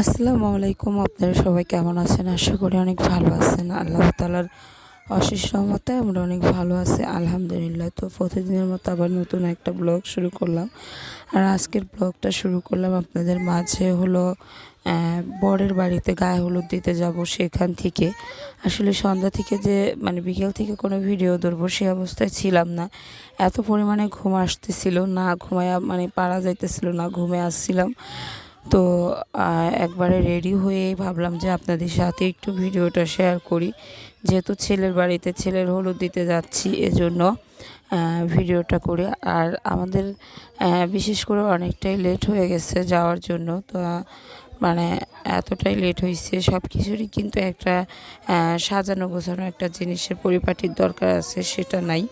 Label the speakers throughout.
Speaker 1: আসসালামু আলাইকুম, আপনারা সবাই কেমন আছেন? আশা করি অনেক ভালো আছেন। আল্লাহ তালার অশেষ রহমতে আমরা অনেক ভালো আছি, আলহামদুলিল্লাহ। তো প্রতিদিনের মতো আবার নতুন একটা ব্লগ শুরু করলাম। আর আজকের ব্লগটা শুরু করলাম আপনাদের মাঝে হলো বরের বাড়িতে গায়ে হলুদ দিতে যাব সেখান থেকে। আসলে সন্ধ্যা থেকে যে মানে বিকেল থেকে কোনো ভিডিও ধরবো সে অবস্থায় ছিলাম না। এত পরিমাণে ঘুম আসতেছিল, না ঘুমায় মানে পারা যাইতেছিল, না ঘুমে আসছিলাম। তো একবারে রেডি হয়েই ভাবলাম যে আপনাদের সাথে একটু ভিডিওটা শেয়ার করি। যেহেতু ছেলের বাড়িতে ছেলের হলুদ দিতে যাচ্ছি, এজন্য ভিডিওটা করে। আর আমাদের বিশেষ করে অনেকটাই লেট হয়ে গেছে যাওয়ার জন্য। তো মানে এতটাই লেট হয়েছে সব কিছুরই কিন্তু একটা সাজানো গোছানো একটা জিনিসের পরিপাটির দরকার আছে, সেটা নাই।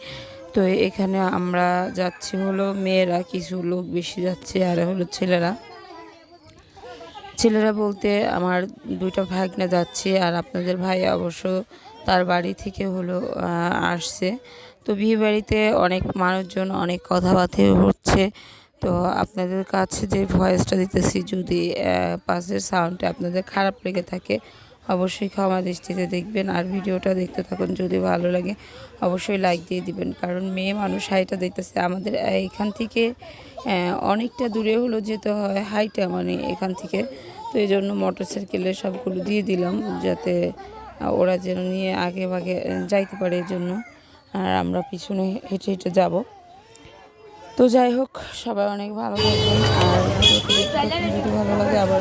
Speaker 1: তো, এখানে আমরা যাচ্ছি হলো মেয়েরা, কিছু লোক বেশি যাচ্ছে, আর হলো ছেলেরা। ছেলেরা বলতে আমার দুইটা ভাগনা যাচ্ছে আর আপনাদের ভাই অবশ্য তার বাড়ি থেকে হলো আসছে। তো বিয়ে বাড়িতে অনেক মানুষজন অনেক কথাবার্তা হচ্ছে। তো আপনাদের কাছে যে ভয়েসটা দিতেছি যদি পাশের সাউন্ডটা আপনাদের খারাপ লেগে থাকে অবশ্যই ক্ষমা দৃষ্টিতে দেখবেন আর ভিডিওটা দেখতে থাকুন যদি ভালো লাগে। অবশ্যই লাইক দিয়ে দিবেন। কারণ মেয়ে মানুষ হাইটা দেখতেছে। আমাদের এখান থেকে অনেকটা দূরে হলো যেতে হয় হাইটা মানে এখান থেকে। তো এই জন্য মোটর সাইকেলে সবগুলো দিয়ে দিলাম যাতে ওরা যেন নিয়ে আগে ভাগে যাইতে পারে এই জন্য। আর আমরা পিছনে হেঁটে হেঁটে যাব। তো যাই হোক, সবাই অনেক ভালো থাকবেন। আর ভালো লাগে আবার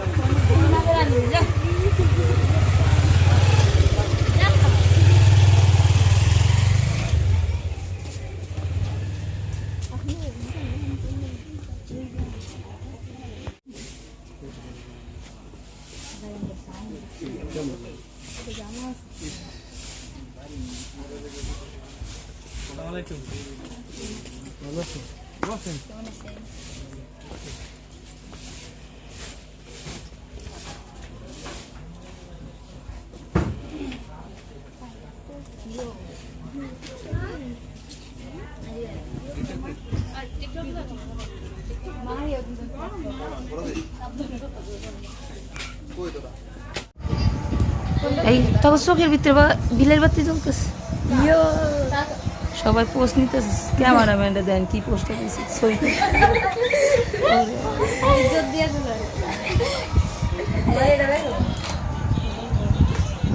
Speaker 2: Aleyküm. Nasılsın? Nasılsın?
Speaker 1: Ay, tapos so, Bilal ba't ito, kas? Yo! সবাই পোস্ট নিতেছে ক্যামেরাম্যানটা দেন, কি ছবি।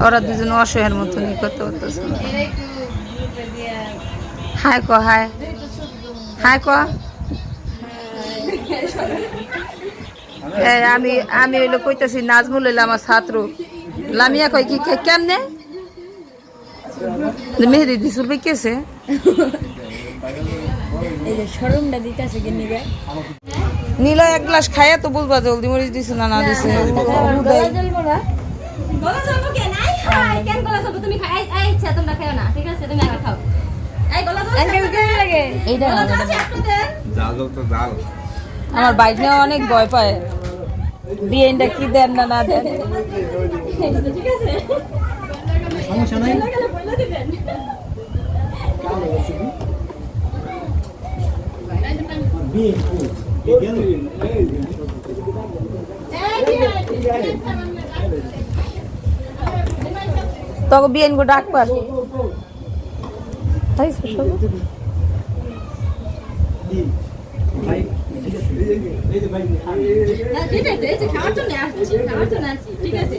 Speaker 1: ওরা দুজন অসহায়ের মতন ই করতে পারতেছে। হাই ক, হাই। হাই ক। আমি আমি হইল কইতাছি, নাজমুল হইল আমার ছাত্র। লামিয়া কই কে- কেমনে? মেহেদি দিসুল ভাই কেছে
Speaker 3: এই যে শরমটা দিতেছে কি নিবে।
Speaker 1: নীলা এক গ্লাস খাইয়া তো বুঝবা জলদি মরিচ দিছে না না দিছে? আমার বাইক নিয়ে অনেক ভয় পায়। বিয়েটা কি দেন না না দেন?
Speaker 4: ঠিক আছে? বললে গেলে বললে দিবেন। এই কি আছে?
Speaker 1: তখন বিয়েন গো ডাকবার তাই সব
Speaker 4: না, ঠিক আছে, এই যে খাওয়ার জন্য আসছি, খাওয়ার জন্য আসছি, ঠিক আছে?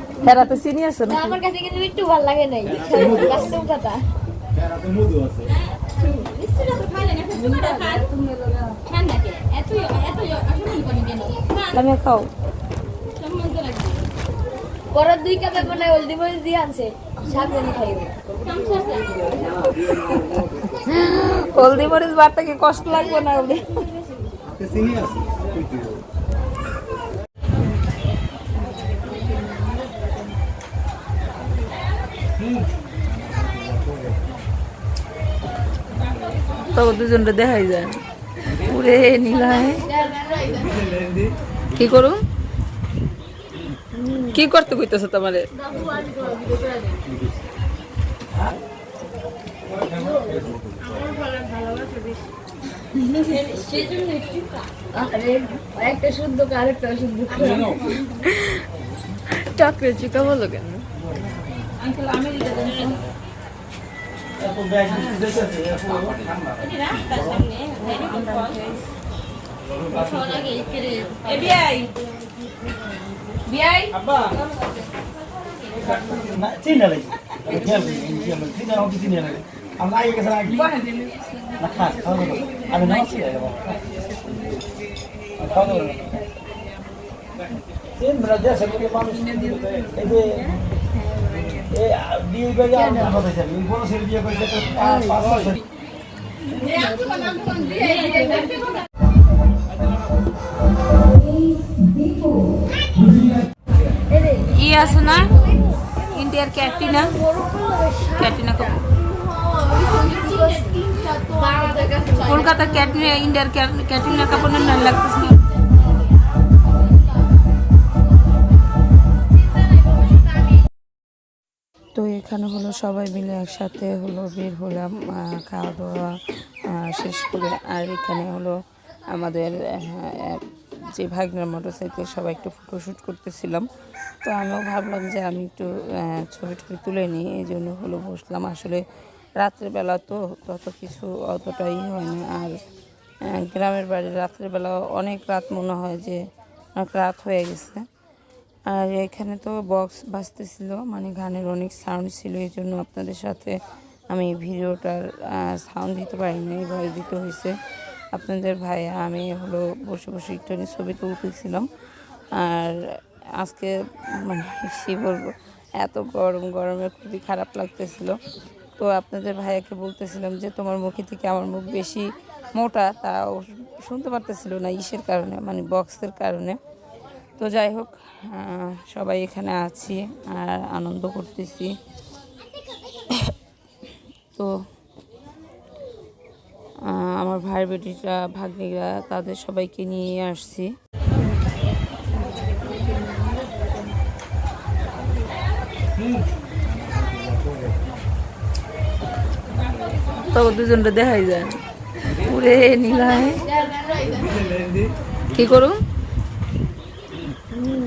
Speaker 1: হেরাতে চিনি আছে না
Speaker 3: আমার কাছে কিন্তু একটু ভালো লাগে নাই। বাস্তব কথা।
Speaker 5: মধু আছে
Speaker 4: তো
Speaker 1: আমি খাও।
Speaker 4: তো
Speaker 3: পরের দুই কাপে মনে হয় হলদি মরিচ দিয়ে আনছে। সাবধানে খাইবে।
Speaker 1: হলদি মরিচ বারটা কি কষ্ট লাগবে না আপনি
Speaker 5: চিনি আছে তুই
Speaker 1: দুজনটা দেখাই যায়। পুরে নীলায়। কি করু? কি করতে কইতেছ তোমারে? চাকরি চিকা বলো কেন?
Speaker 5: ব্যাগ আমরা আগে গেছে আগে না খাস খাওয়া। আমি যাব খাওয়া দাওয়া মানুষ এই যে
Speaker 1: ই আছে না? ইন্ডিয়ার ক্যাটিনা ক্যাটিনা কাপুর কলকাতা ক্যাটিনা ইন্ডিয়ার ক্যা- ক্যাটিনা কাপুরের নাম লাগতেছে এখানে হলো সবাই মিলে একসাথে হলো বের হলাম খাওয়া দাওয়া শেষ করে আর এখানে হলো আমাদের যে ভাগনার মোটরসাইকেল, সবাই একটু ফটোশ্যুট করতেছিলাম। তো আমিও ভাবলাম যে আমি একটু ছবি টবি তুলে নিই, এই জন্য হলো বসলাম। আসলে রাত্রেবেলা তো তত কিছু অতটাই হয় না। আর গ্রামের বাড়ি রাত্রেবেলা অনেক রাত মনে হয় যে অনেক রাত হয়ে গেছে। আর এখানে তো বক্স বাজতেছিল মানে গানের অনেক সাউন্ড ছিল এই জন্য আপনাদের সাথে আমি ভিডিওটার সাউন্ড দিতে পারিনি এইভাবে দিতে হয়েছে। আপনাদের ভাই আমি হলো বসে বসে একটু ছবি তুলতেছিলাম আর আজকে মানে কী বলব, এত গরম, গরমে খুবই খারাপ লাগতেছিল। তো আপনাদের ভাইয়াকে বলতেছিলাম যে, তোমার মুখে থেকে আমার মুখ বেশি মোটা। তাও শুনতে পারতেছিল না ইসের কারণে মানে বক্সের কারণে। তো যাই হোক সবাই এখানে আছি আর আনন্দ করতেছি। তো আমার ভাই বেটিরা ভাগ্নিরা, তাদের সবাইকে নিয়ে আসছি। তো দুজনটা দেখাই যায়। পুরে নীলায়। কি করু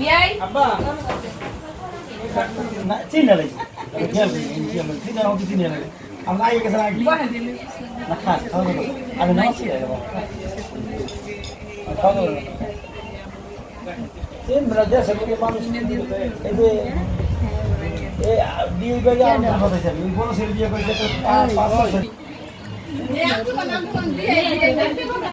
Speaker 4: করে
Speaker 1: বিআই?
Speaker 5: আব্বা। না চিনি লাগে করি চিনি আমাকে চিনি লাগে আমরা আগে গেছে আগে। না খাস খাওয়া আমি নামাজ পড়ে যাব। খাওয়া তিন বেলা দেশে লোকে মানুষ। এই যে বিয়ে করে আমার কথা চাবি বড় ছেলে বিয়ে পাঁচ পাঁচ বছর।